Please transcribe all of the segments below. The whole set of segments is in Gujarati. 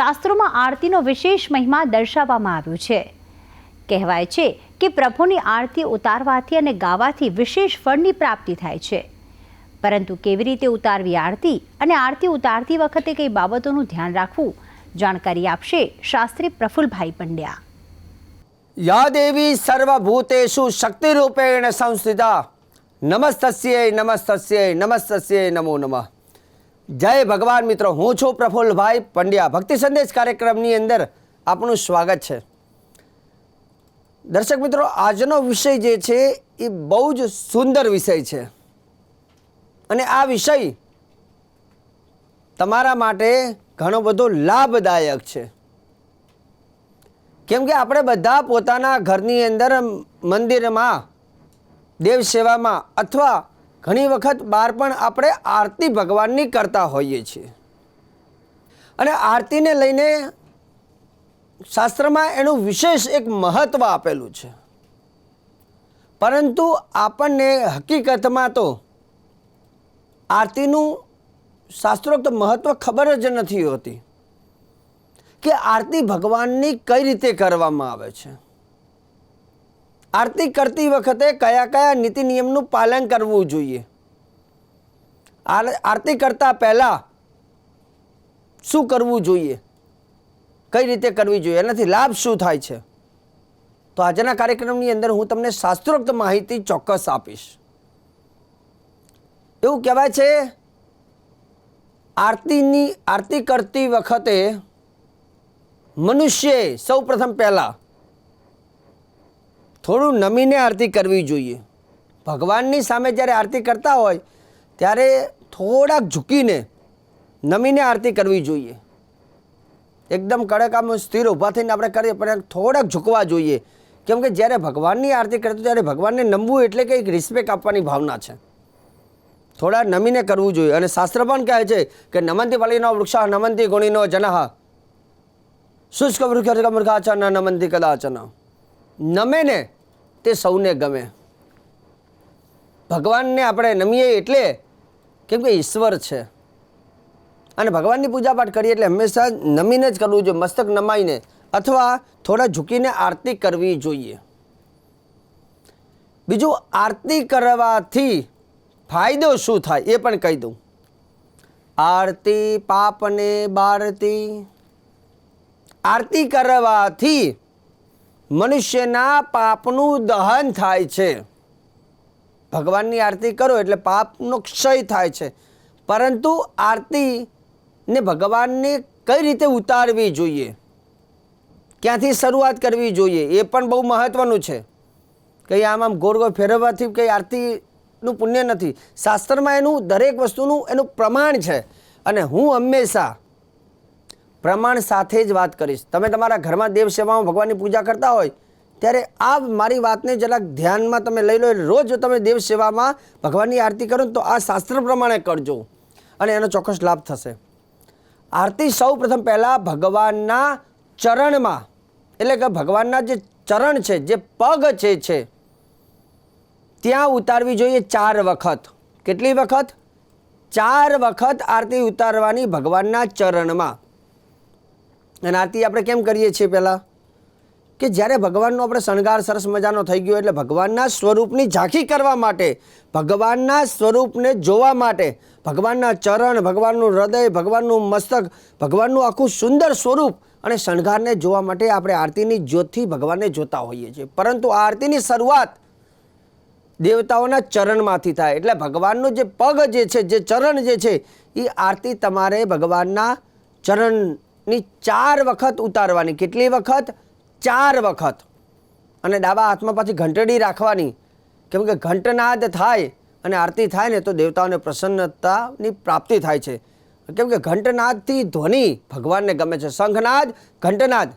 શાસ્ત્રોમાં આરતીનો વિશેષ મહિમા દર્શાવવામાં આવ્યો છે. કહેવાય છે કે પ્રભુની આરતી ઉતારવાથી અને ગાવાથી વિશેષ ફળની પ્રાપ્તિ થાય છે. પરંતુ કેવી રીતે ઉતારવી આરતી અને આરતી ઉતારતી વખતે કઈ બાબતોનું ધ્યાન રાખવું? જાણકારી આપશે શાસ્ત્રી પ્રફુલભાઈ પંડ્યા. યા દેવી સર્વભૂતેશુ શક્તિરૂપેણ સંસ્થિતા. નમસ્તસ્યે નમસ્તસ્યે નમસ્તસ્યે નમો નમઃ. જય ભગવાન મિત્રો, હું છું પ્રફુલ્લભાઈ પંડ્યા. ભક્તિ સંદેશ કાર્યક્રમની અંદર આપનું સ્વાગત છે. દર્શક મિત્રો, આજનો વિષય જે છે એ બહુ જ સુંદર વિષય છે. અને આ વિષય તમારા માટે ઘણો બધો લાભદાયક છે. કેમ કે આપણે બધા પોતાના ઘરની અંદર મંદિરમાં દેવ સેવામાં અથવા ઘણી વખત બહાર પણ આપણે આરતી ભગવાનની કરતા હોઈએ છીએ. અને આરતીને લઈને શાસ્ત્રમાં એનું વિશેષ એક મહત્ત્વ આપેલું છે. પરંતુ આપણને હકીકતમાં તો આરતીનું શાસ્ત્રોક્ત મહત્ત્વ ખબર જ નથી હોતી કે આરતી ભગવાનની કઈ રીતે કરવામાં આવે છે. આરતી કરતી વખતે કયા કયા નીતિ નિયમનું પાલન કરવું જોઈએ? આર- આરતી કરતા પહેલા શું કરવું જોઈએ? કઈ રીતે કરવી જોઈએ? એનાથી લાભ શું થાય છે? તો આજના કાર્યક્રમની અંદર હું તમને શાસ્ત્રોક્ત માહિતી ચોક્કસ આપીશ. એવું કહેવાય છે, આરતીની, આરતી કરતી વખતે મનુષ્યએ સૌ પ્રથમ પહેલાં થોડું નમીને આરતી કરવી જોઈએ. ભગવાનની સામે જ્યારે આરતી કરતા હોય, ત્યારે થોડાક ઝૂકીને નમીને આરતી કરવી જોઈએ. એકદમ કડક આમ સ્થિર ઊભા થઈને આપણે કરીએ, પણ થોડાક ઝૂકવા જોઈએ. કેમ કે જ્યારે ભગવાનની આરતી કરતું ત્યારે ભગવાનને નમવું એટલે કે એક રિસ્પેક્ટ આપવાની ભાવના છે. થોડા નમીને કરવું જોઈએ. અને શાસ્ત્ર પણ કહે છે કે નમંતી પલીનો વૃક્ષ નમંતી ગુણીનો જનહ. શુષ્ક વૃક્ષ મૃગાચન નમંતી કદાચન નમે ને તે સૌને ગમે. ભગવાનને આપણે નમીએ એટલે કેમ કે ઈશ્વર છે. અને ભગવાનની પૂજાપાઠ કરીએ એટલે હંમેશા નમીને જ કરવું જોઈએ, મસ્તક નમાઈને અથવા થોડા ઝૂકીને આરતી કરવી જોઈએ. બીજું, આરતી કરવાથી ફાયદો શું થાય એ પણ કહી દઉં. આરતી, પાપને બારતી. આરતી કરવાથી મનુષ્યના પાપનું દહન થાય છે. ભગવાનની આરતી કરો એટલે પાપનો ક્ષય થાય છે. પરંતુ આરતી ને ભગવાનને કઈ રીતે ઉતારવી જોઈએ? ક્યાંથી શરૂઆત કરવી જોઈએ? એ પણ બહુ મહત્વનું છે. કંઈ આમ આમ ગોળ ગોળ ફેરવવાથી કંઈ આરતીનું પુણ્ય નથી. શાસ્ત્રમાં એનું દરેક વસ્તુનું એનું પ્રમાણ છે. અને હું હંમેશા પ્રમાણ સાથે જ વાત કરીશ. તમે તમારા ઘરમાં દેવ સેવામાં ભગવાનની પૂજા કરતા હોય, ત્યારે આ મારી વાતને જરાક ધ્યાનમાં તમે લઈ લો. રોજ તમે દેવ સેવામાં ભગવાનની આરતી કરો તો આ શાસ્ત્ર પ્રમાણે કરજો અને એનો ચોક્કસ લાભ થશે. આરતી સૌ પ્રથમ પહેલાં ભગવાનના ચરણમાં, એટલે કે ભગવાનના જે ચરણ છે, જે પગ છે છે, ત્યાં ઉતારવી જોઈએ ચાર વખત. કેટલી વખત? ચાર વખત આરતી ઉતારવાની ભગવાનના ચરણમાં. અને આરતી આપણે કેમ કરીએ છીએ પહેલાં? કે જ્યારે ભગવાનનો આપણે શણગાર સરસ મજાનો થઈ ગયો એટલે ભગવાનના સ્વરૂપની ઝાંખી કરવા માટે, ભગવાનના સ્વરૂપને જોવા માટે, ભગવાનના ચરણ, ભગવાનનું હૃદય, ભગવાનનું મસ્તક, ભગવાનનું આખું સુંદર સ્વરૂપ અને શણગારને જોવા માટે આપણે આરતીની જ્યોતથી ભગવાનને જોતા હોઈએ છીએ. પરંતુ આ આરતીની શરૂઆત દેવતાઓના ચરણમાંથી થાય. એટલે ભગવાનનું જે પગ જે છે, જે ચરણ જે છે એ આરતી તમારે ભગવાનના ચરણની ચાર વખત ઉતારવાની. કેટલી વખત? ચાર વખત. અને ડાબા હાથમાં પાછી ઘંટડી રાખવાની. કેમ કે ઘંટનાદ થાય અને આરતી થાય ને તો દેવતાઓને પ્રસન્નતાની પ્રાપ્તિ થાય છે. કેમ કે ઘંટનાદથી ધ્વનિ ભગવાનને ગમે છે. શંખનાદ, ઘંટનાદ.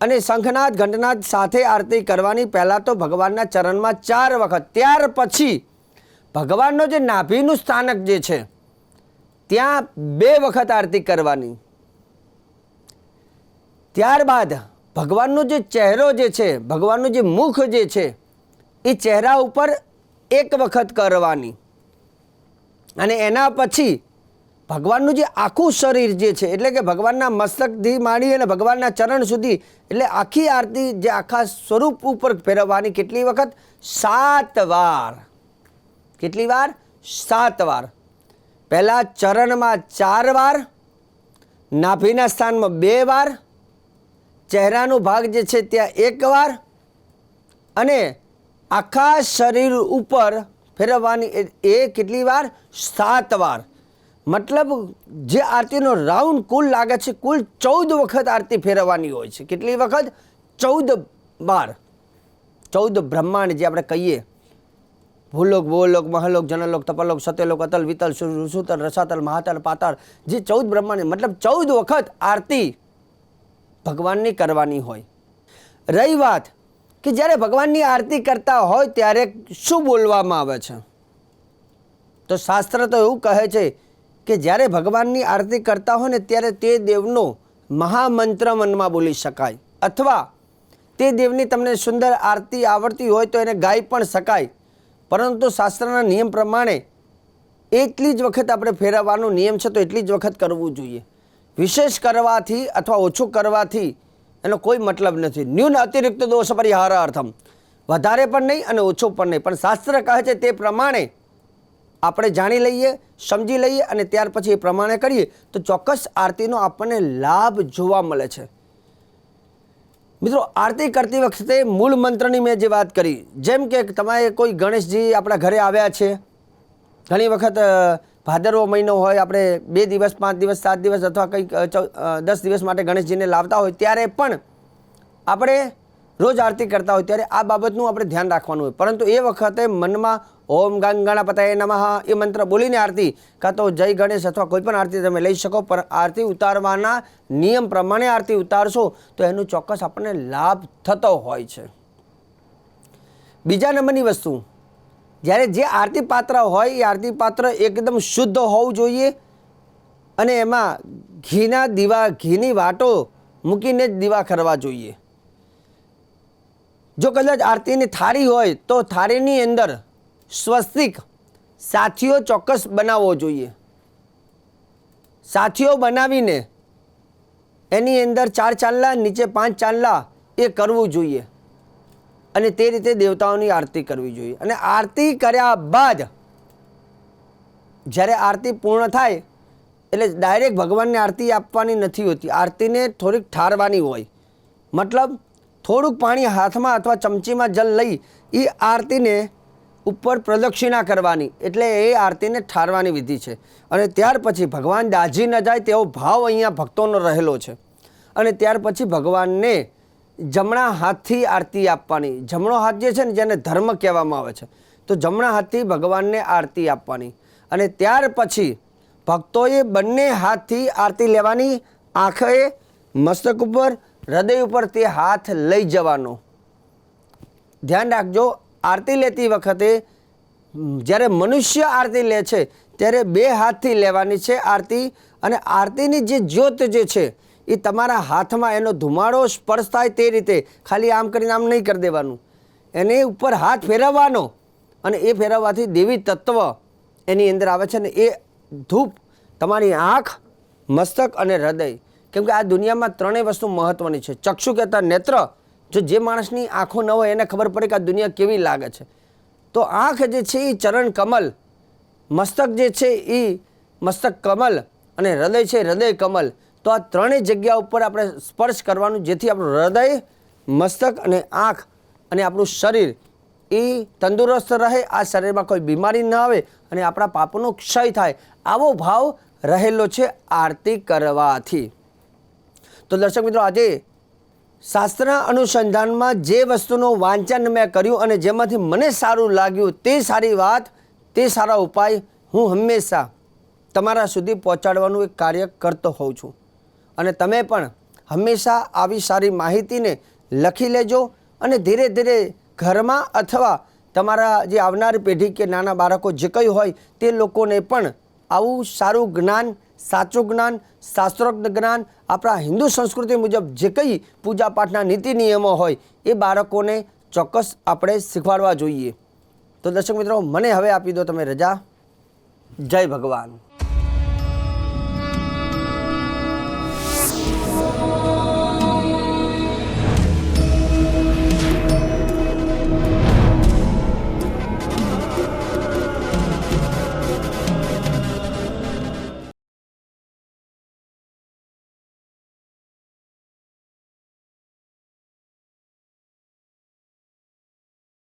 અને શંખનાદ, ઘંટનાદ સાથે આરતી કરવાની પહેલાં તો ભગવાનના ચરણમાં ચાર વખત. ત્યાર પછી ભગવાનનો જે નાભીનું સ્થાનક જે છે ત્યાં બે વખત આરતી કરવાની. ત્યારબાદ ભગવાનનો જે ચહેરો જે છે, ભગવાનનું જે મુખ જે છે, એ ચહેરા ઉપર એક વખત કરવાની. અને એના પછી ભગવાનનું જે આખું શરીર જે છે, એટલે કે ભગવાનના મસ્તકથી માંડી અને ભગવાનના ચરણ સુધી, એટલે આખી આરતી જે આખા સ્વરૂપ ઉપર ફેરવવાની કેટલી વખત? સાત વાર. કેટલી વાર? સાત વાર. પહેલાં ચરણમાં ચાર વાર, નાભીના સ્થાનમાં બે વાર, ચહેરાનો ભાગ જે છે ત્યાં એક વાર અને આખા શરીર ઉપર ફેરવવાની એ- કેટલી વાર? સાત વાર. મતલબ જે આરતીનો રાઉન્ડ કુલ લાગે છે, કુલ ચૌદ વખત આરતી ફેરવવાની હોય છે. કેટલી વખત? ચૌદ વાર. ચૌદ બ્રહ્માંડ જે આપણે કહીએ ભૂલોક ભૂલોક, મહલોક, જનલોક, તપલોક સત્યલોક અતલ, વિતલ સુતલ રસાતલ, મહાતલ, પાતાળ. જે ચૌદ બ્રહ્માંડ મતલબ ચૌદ વખત આરતી ભગવાનની કરવાની હોય. રહી વાત કે જ્યારે ભગવાનની આરતી કરતા હોય ત્યારે શું બોલવામાં આવે છે? તો શાસ્ત્ર તો એવું કહે છે કે જ્યારે ભગવાનની આરતી કરતા હોય ને ત્યારે તે દેવનો મહામંત્ર મનમાં બોલી શકાય. અથવા તે દેવની તમને સુંદર આરતી આવડતી હોય તો એને ગાઈ પણ શકાય. પરંતુ શાસ્ત્રના નિયમ પ્રમાણે એટલી જ વખત આપણે ફેરવવાનો નિયમ છે તો એટલી જ વખત કરવું જોઈએ. વિશેષ કરવાથી અથવા ઓછું કરવાથી એનો કોઈ મતલબ નથી. ન્યૂન અતિરિક્ત દોષ પરિહારાર્થમ. વધારે પણ નહીં અને ઓછું પણ નહીં. પણ શાસ્ત્ર કહે છે તે પ્રમાણે આપણે જાણી લઈએ, સમજી લઈએ અને ત્યાર પછી એ પ્રમાણે કરીએ તો ચોક્કસ આરતીનો આપણને લાભ જોવા મળે છે. મિત્રો, આરતી કરતી વખતે મૂળ મંત્રની મેં જે વાત કરી, જેમ કે તમારે કોઈ ગણેશજી આપણા ઘરે આવ્યા છે, ઘણી વખત ભાદરવો મહિનો હોય, આપણે બે દિવસ, પાંચ દિવસ, સાત દિવસ અથવા કંઈક દસ દિવસ માટે ગણેશજીને લાવતા હોય, ત્યારે પણ આપણે રોજ આરતી કરતા હોય, ત્યારે આ બાબતનું આપણે ધ્યાન રાખવાનું હોય. પરંતુ એ વખતે મનમાં ઓમ ગંગ ગણપતય નમઃ. એ મંત્ર બોલીને આરતી, કાં તો જય ગણેશ અથવા કોઈ પણ આરતી તમે લઈ શકો, પણ આરતી ઉતારવાના નિયમ પ્રમાણે આરતી ઉતારશો, તો એનું ચોક્કસ આપણને લાભ થતો હોય છે. બીજા નંબરની વસ્તુ, જ્યારે જે આરતી પાત્ર હોય, એ આરતી પાત્ર એકદમ શુદ્ધ હોવું જોઈએ અને એમાં ઘીના દીવા, ઘીની વાટો મૂકીને જ દીવા કરવા જોઈએ. જો કદાચ આરતીની થાળી હોય, તો થાળીની અંદર સ્વસ્તિક સાથીઓ ચોક્કસ બનાવવો જોઈએ. સાથીઓ બનાવીને એની અંદર ચાર ચાંદલા, નીચે પાંચ ચાંદલા એ કરવું જોઈએ. અને તે રીતે દેવતાઓની આરતી કરવી જોઈએ. અને આરતી કર્યા બાદ જ્યારે આરતી પૂર્ણ થાય, એટલે ડાયરેક્ટ ભગવાનને આરતી આપવાની નથી હોતી. આરતીને થોડીક ઠારવાની હોય. મતલબ થોડુંક પાણી હાથમાં અથવા ચમચીમાં જલ લઈ એ આરતીને ઉપર પ્રદક્ષિણા કરવાની. એટલે એ આરતીને ઠારવાની વિધિ છે. અને ત્યાર પછી ભગવાન દાઝી ન જાય તેવો ભાવ અહીંયા ભક્તોનો રહેલો છે. અને ત્યાર પછી ભગવાનને જમણા હાથથી આરતી આપવાની. જમણો હાથ જે છે ને જેને ધર્મ કહેવામાં આવે છે. તો જમણા હાથથી ભગવાનને આરતી આપવાની. અને ત્યાર પછી ભક્તોએ બંને હાથથી આરતી લેવાની. આંખે મસ્તક ઉપર, હૃદય ઉપર તે હાથ લઈ જવાનો. ધ્યાન રાખજો આરતી લેતી વખતે જ્યારે મનુષ્ય આરતી લે છે, ત્યારે બે હાથથી લેવાની છે આરતી અને આરતીની જે જ્યોત જે છે, એ તમારા હાથમાં એનો ધુમાડો સ્પર્શ થાય તે રીતે, ખાલી આમ કરીને આમ નહીં કરી દેવાનું. એને ઉપર હાથ ફેરવવાનો અને એ ફેરવવાથી દેવી તત્વ એની અંદર આવે છે ને એ ધૂપ તમારી આંખ, મસ્તક અને હૃદય. કેમ કે આ દુનિયામાં ત્રણેય વસ્તુ મહત્ત્વની છે. ચક્ષુ કહેતા નેત્ર જો જે માણસની આંખો ન હોય એને ખબર પડે કે આ દુનિયા કેવી લાગે છે. તો આંખ જે છે એ ચરણ કમલ, મસ્તક જે છે એ મસ્તક કમલ અને હૃદય છે હૃદય કમલ. તો આ ત્રણેય જગ્યા ઉપર આપણે સ્પર્શ કરવાનું, જેથી આપણું હૃદય, મસ્તક અને આંખ અને આપણું શરીર એ તંદુરસ્ત રહે, આ શરીરમાં કોઈ બીમારી ન આવે અને આપણા પાપનો ક્ષય થાય. આવો ભાવ રહેલો છે આરતી કરવાથી. તો દર્શક મિત્રો, આજે શાસ્ત્ર અનુસંધાનમાં જે વસ્તુનું વાંચન મેં કર્યું અને જેમાંથી મને સારું લાગ્યું તે સારી વાત, તે સારા ઉપાય હું હંમેશા તમારા સુધી પહોંચાડવાનું એક કાર્ય કરતો હોઉં છું. અને તમે પણ હંમેશા આવી સારી માહિતીને લખી લેજો અને ધીરે ધીરે ઘરમાં અથવા તમારા જે આવનાર પેઢી કે નાના બાળકો જે કંઈ હોય તે લોકોને પણ આવું સારું જ્ઞાન સાચું જ્ઞાન, શાસ્ત્રોક્ત જ્ઞાન, આપણા હિન્દુ સંસ્કૃતિ મુજબ જે કંઈ પૂજાપાઠના નીતિ નિયમો હોય, એ બાળકોને ચોક્કસ આપણે શીખવાડવા જોઈએ. તો દર્શક મિત્રો, મને હવે આપી દો તમે રજા. જય ભગવાન.